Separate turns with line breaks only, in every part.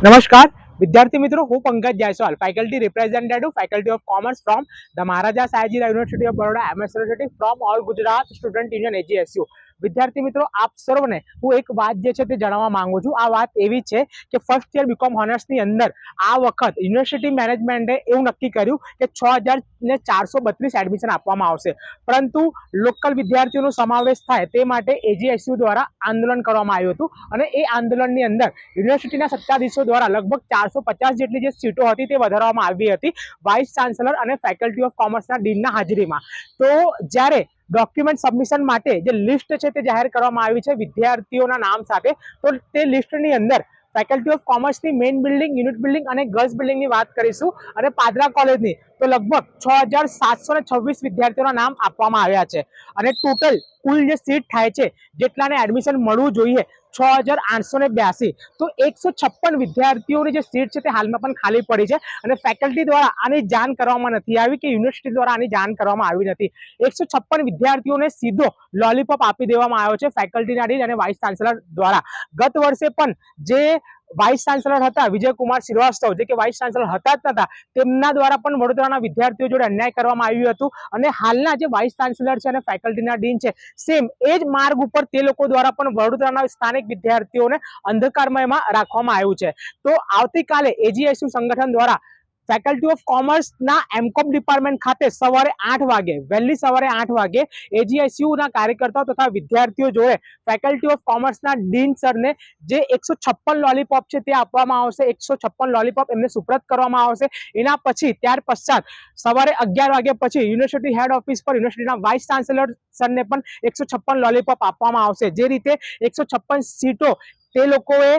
નમસ્કાર. વિદ્યાર્થી મિત્રો, હું Pankaj Jaiswal faculty representative faculty of commerce from the Maharaja Sahebji university of Baroda MS university from all Gujarat student union AGSU વિદ્યાર્થી મિત્રો, આપ સર્વને હું એક વાત જે છે તે જણાવવા માંગુ છું. આ વાત એવી છે કે ફર્સ્ટ યર બીકોમ હોનર્સની અંદર આ વખત યુનિવર્સિટી મેનેજમેન્ટે એવું નક્કી કર્યું કે છ હજાર ને ચારસો બત્રીસ એડમિશન આપવામાં આવશે. પરંતુ લોકલ વિદ્યાર્થીઓનો સમાવેશ થાય તે માટે એજીએસયુ દ્વારા આંદોલન કરવામાં આવ્યું હતું અને એ આંદોલનની અંદર યુનિવર્સિટીના સત્તાધીશો દ્વારા લગભગ ચારસો પચાસ જેટલી જે સીટો હતી તે વધારવામાં આવી હતી. વાઇસ ચાન્સલર અને ફેકલ્ટી ઓફ કોમર્સના ડીનના હાજરીમાં. તો જ્યારે ડોક્યુમેન્ટ સબમિશન માટે જે લિસ્ટ છે તે જાહેર કરવામાં આવી છે વિદ્યાર્થીઓના નામ સાથે. તો તે લિસ્ટની અંદર ફેકલ્ટી ઓફ કોમર્સની મેઇન બિલ્ડિંગ યુનિટ બિલ્ડિંગ અને ગર્લ્સ બિલ્ડિંગની વાત કરીશું. અને પાદરા કોલેજની તો લગભગ છ હજાર સાતસો ને છવ્વીસ વિદ્યાર્થીઓના નામ આપવામાં આવ્યા છે. અને ટોટલ કુલ જે સીટ થાય છે, જેટલાને એડમિશન મળવું જોઈએ, છ હજાર આઠસો ને બ્યાસી. તો એકસો છપ્પન વિદ્યાર્થીઓની જે સીટ છે તે હાલમાં પણ ખાલી પડી છે. અને ફેકલ્ટી દ્વારા આની જાણ કરવામાં નથી આવી કે યુનિવર્સિટી દ્વારા આની જાણ કરવામાં આવી નથી. એકસો છપ્પન વિદ્યાર્થીઓને સીધો લોલીપોપ આપી દેવામાં આવ્યો છે ફેકલ્ટીના ડીન અને વાઇસ ચાન્સેલર દ્વારા. ગત વર્ષે પણ જે વાઇસ ચાન્સલર હતા, વિજયકુમાર શ્રીવાસ્તવ, જે કે વાઇસ ચાન્સલર હતા જ નતા, તેમના દ્વારા પણ વડોદરાના વિદ્યાર્થીઓ જોડે અન્યાય કરવામાં આવ્યું હતું. અને હાલના જે વાઇસ ચાન્સલર છે અને ફેકલ્ટીના ડીન છે સેમ એ જ માર્ગ ઉપર તે લોકો દ્વારા પણ વડોદરાના સ્થાનિક વિદ્યાર્થીઓને અંધકારમયમાં રાખવામાં આવ્યું છે. તો આવતીકાલે એજીએસયુ સંગઠન દ્વારા ફેકલ્ટી ઓફ કોમર્સના એમકોમ ડિપાર્ટમેન્ટ ખાતે સવારે આઠ વાગે, વહેલી સવારે આઠ વાગે એજીઆઈસીયુના કાર્યકર્તાઓ તથા વિદ્યાર્થીઓ જોડે ફેકલ્ટી ઓફ કોમર્સના ડીન સરને જે એકસો છપ્પન લોલીપોપ છે તે આપવામાં આવશે. એકસો છપ્પન લોલીપોપ એમને સુપ્રત કરવામાં આવશે. એના પછી, ત્યાર પશ્ચાત સવારે અગિયાર વાગે પછી યુનિવર્સિટી હેડ ઓફિસ પર યુનિવર્સિટીના વાઇસ ચાન્સેલર સરને પણ એકસો છપ્પન લોલીપોપ આપવામાં આવશે. જે રીતે એકસો છપ્પન સીટો તે લોકોએ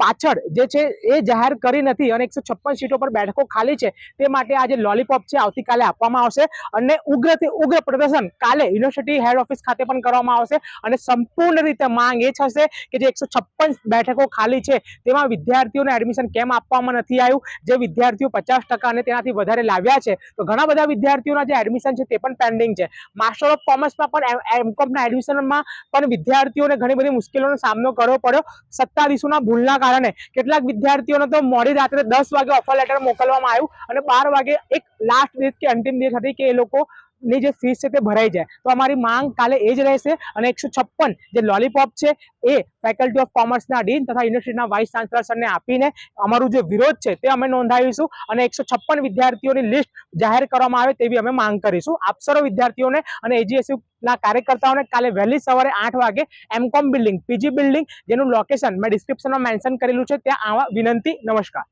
પાછળ જે છે એ જાહેર કરી નથી અને એકસો છપ્પન સીટો પર બેઠકો ખાલી છે તે માટે આ જે લોલીપોપ છે આવતીકાલે આપવામાં આવશે અને ઉગ્રથી ઉગ્ર પ્રદર્શન કાલે યુનિવર્સિટી હેડ ઓફિસ ખાતે પણ કરવામાં આવશે અને સંપૂર્ણ રીતે માંગ એ થશે કે જે એકસો છપ્પન બેઠકો ખાલી છે તેમાં વિદ્યાર્થીઓને એડમિશન કેમ આપવામાં નથી આવ્યું? જે વિદ્યાર્થીઓ પચાસ ટકા અને તેનાથી વધારે લાવ્યા છે, તો ઘણા બધા વિદ્યાર્થીઓના જે એડમિશન છે તે પણ પેન્ડિંગ છે. માસ્ટર ઓફ કોમર્સમાં પણ એમકોમના એડમિશનમાં પણ વિદ્યાર્થીઓને ઘણી બધી મુશ્કેલીઓનો સામનો કરવો પડ્યો. સત્તાધીશોના ભૂલના કારણે કેટલાક વિદ્યાર્થીઓને તો મોડી રાત્રે દસ વાગે ઓફર લેટર મોકલવામાં આવ્યું અને બાર વાગે એક લાસ્ટ ડેટ કે અંતિમ ડેટ હતી કે એ લોકો ની જે ફીસ છે તે ભરાઈ જાય. તો અમારી માંગ કાલે એ જ રહેશે અને એકસો છપ્પન જે લોલીપોપ છે એ ફેકલ્ટી ઓફ કોમર્સના ડીન તથા યુનિવર્સિટીના વાઇસ ચાન્સલર સરને આપીને અમારું જે વિરોધ છે તે અમે નોંધાવીશું અને એકસો છપ્પન વિદ્યાર્થીઓની લિસ્ટ જાહેર કરવામાં આવે તેવી અમે માંગ કરીશું. આપ વિદ્યાર્થીઓને અને એજીએસયુ ના કાર્યકર્તાઓને કાલે વહેલી સવારે આઠ વાગે M Com building PG building જેનું લોકેશન મેં ડિસ્ક્રિપ્શનમાં મેન્શન કરેલું છે, ત્યાં આવા વિનંતી, નમસ્કાર.